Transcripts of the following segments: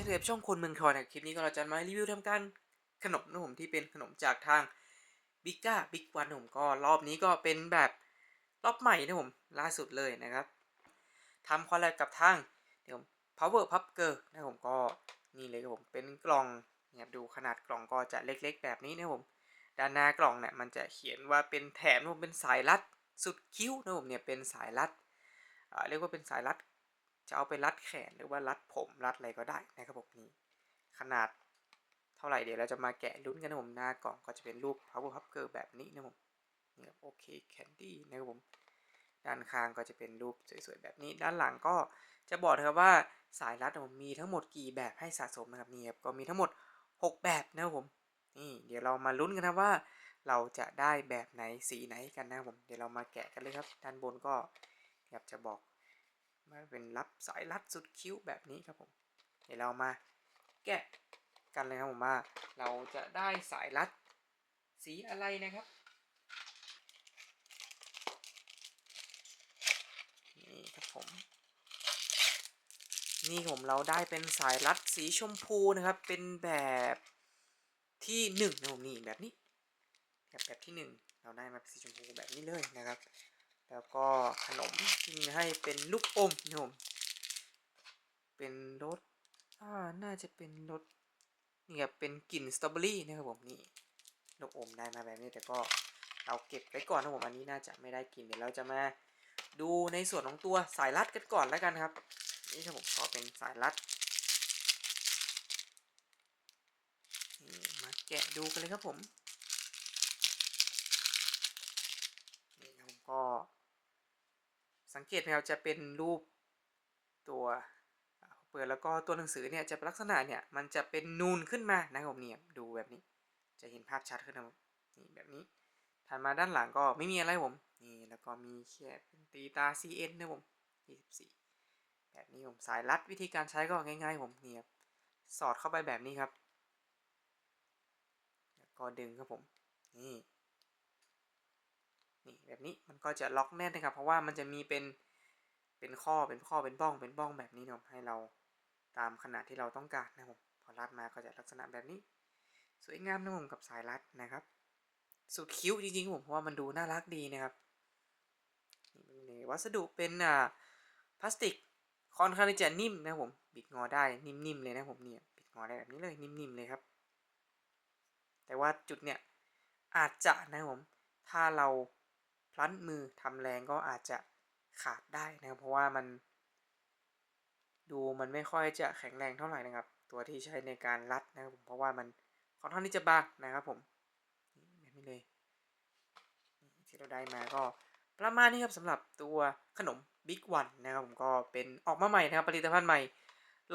ช่นเคยบช่องคนเมืองทอยนะคลิปนี้ก็เราจะมารีวิวทำการขนมนะผมที่เป็นขนมจากทางบิ๊กก้าบิ๊กวันผมก็รอบนี้ก็เป็นแบบรอบใหม่นะผมล่าสุดเลยนะครับทำคอลแลบกับทางเดี๋ยว power pup girl นะผมก็นี่เลยครับผมเป็นกล่องเนี่ยดูขนาดกล่องก็จะเล็กๆ แบบนี้นะผมด้านหน้ากล่องเนี่ยมันจะเขียนว่าเป็นแถมนะผมเป็นสายรัดสุดคิ้วนะผมเนี่ยเป็นสายรัดเรียกว่าเป็นสายรัด จะเอาไปรัดแขนหรือว่ารัดผมรัดอะไรก็ได้นะครับผมนี่ขนาดเท่าไหร่เดี๋ยวเราจะมาแกะลุ้นกันนะผมหน้ากล่องก็จะเป็นรูป power pup girl แบบนี้นะผมนี่ครับโอเคแคนดี้นะครับผมด้านข้างก็จะเป็นรูปสวยๆแบบนี้ ด้านหลังก็จะบอกนะครับว่าสายรัดผมมีทั้งหมดกี่แบบให้สะสมนะครับนี่ครับก็มีทั้งหมด 6 แบบนะครับผมนี่เดี๋ยวเรามาลุ้นกันนะว่า เราจะได้แบบไหนสีไหนกันนะครับผมเดี๋ยวเรามาแกะกันเลยครับ ด้านบนก็ครับจะบอก มาเป็นรับสายรัดสุดคิ้วแบบนี้ครับผม เดี๋ยวเรามาแกะกันเลยครับผมว่าเราจะได้สายรัดสีอะไรนะครับนี่ครับผม นี่ผมเราได้เป็นสายรัดสีชมพูนะครับ เป็นแบบที่หนึ่งนะผมนี่แบบนี้แบบแบบที่หนึ่งเราได้มาเป็นสีชมพูแบบนี้เลยนะครับ แล้วก็ขนมที่มีให้เป็นลูกอมนะผมเป็นรสอ่าน่าจะเป็นรสนี่ครับเป็นกลิ่นสตรอเบอรี่นะครับผมนี่ลูกอมได้มาแบบนี้แต่ก็เราเก็บไว้ก่อนนะผมอันนี้น่าจะไม่ได้กินเดี๋ยวเราจะมาดูในส่วนของตัวสายรัดกันก่อนแล้วกันครับ นี่ครับผมก็เป็นสายรัดมาแกะดูกันเลยครับผมนี่ครับผมก็ สังเกตไหมครับจะเป็นรูปตัวเปิดแล้วก็ตัวหนังสือเนี่ยจะเป็นลักษณะเนี่ยมันจะเป็นนูนขึ้นมานะครับผมเนี่ยดูแบบนี้จะเห็นภาพชัดขึ้นนะนี่แบบนี้ถัดมาด้านหลังก็ไม่มีอะไรผมนี่แล้วก็มีแค่เป็นตีตา CN นะครับผม24แบบนี้ผมสายรัดวิธีการใช้ก็ง่ายๆผมเนี่ครับสอดเข้าไปแบบนี้ครับแล้วก็ดึงครับผมนี่ นี่แบบนี้มันก็จะล็อกแน่นนะครับ เพราะว่ามันจะมีเป็นเป็นข้อเป็นข้อเป็นบ้องเป็นบ้องแบบนี้นะครับให้เราตามขนาดที่เราต้องการนะครับผมพอรัดมาก็จะลักษณะแบบนี้ สวยงามนะผมกับสายรัดนะครับ สุดคิ้วจริงๆผมเพราะว่ามันดูน่ารักดีนะครับนี่วัสดุเป็นอ่าพลาสติกค่อนข้างจะนิ่มนะผมบิดงอได้นิ่มๆเลยนะผมเนี่ยบิดงอได้แบบนี้เลยนิ่มๆเลยครับ แต่ว่าจุดเนี่ยอาจจะนะผมถ้าเรา พลั้นมือทำแรงก็อาจจะขาดได้นะครับ เพราะว่ามัน ดูมันไม่ค่อยจะแข็งแรงเท่าไหร่นะครับ ตัวที่ใช้ในการรัดนะครับผมเพราะว่ามันค่อนข้างที่จะบางนะครับผมแบบนี้เลยที่เราได้มาก็ประมาณนี้ครับสำหรับตัวขนม Big One นะครับผมก็เป็นออกมาใหม่นะครับผลิตภัณฑ์ใหม่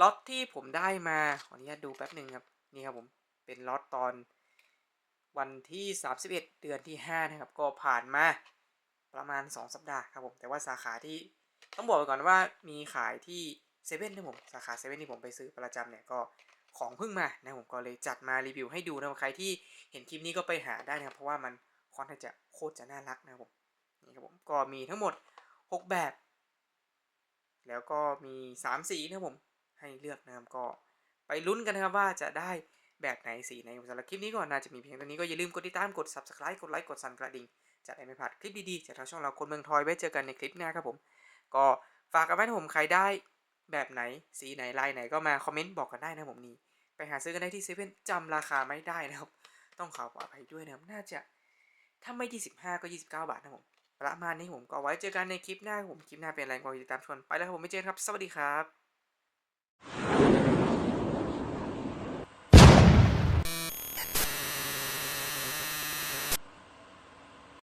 ล็อตที่ผมได้มาขออนุญาตดูแป๊บหนึ่งครับนี่ครับผมเป็นล็อตตอนวันที่ 31 เดือนที่ 5 นะครับ ก็ผ่านมา ประมาณ 2 สัปดาห์ครับผม แต่ว่าสาขาที่ต้องบอกไปก่อนว่ามีขายที่เซเว่นนะผมสาขาเซเว่นที่ผมไปซื้อประจำเนี่ยก็ของเพิ่งมานะผมก็เลยจัดมารีวิวให้ดูนะใครที่เห็นคลิปนี้ก็ไปหาได้นะครับเพราะว่ามันค่อนข้างจะโคตรจะน่ารักนะครับผมนี่ครับผมก็มีทั้งหมด 6 แบบ แล้วก็มี3สีนะผมให้เลือกนะครับก็ไปลุ้นกันนะครับว่าจะได้แบบไหนสีไหนสำหรับคลิปนี้ก็น่าจะมีเพียงเท่านี้ก็อย่าลืมกดติดตามกด subscribe กดไลค์กดสั่นกระดิ่ง จะได้ไม่พลาดคลิปดีๆจากทางช่องเราคนเมืองทอยไว้เจอกันในคลิปหน้าครับผม ก็ฝากกันไว้นะผมใครได้แบบไหนสีไหนลายไหนก็มาคอมเมนต์บอกกันได้นะผมนี่ไปหาซื้อกันได้ที่เซเว่นจำราคาไม่ได้นะครับ ต้องขออภัยด้วยนะครับน่าจะถ้าไม่ 25 ก็ 29 บาทนะผม ประมาณนี้ผมก็ไว้เจอกันในคลิปหน้าผมคลิปหน้าเป็นอะไรก็ติดตามชมไปแล้วครับผมไม่เจอกันครับ สวัสดีครับ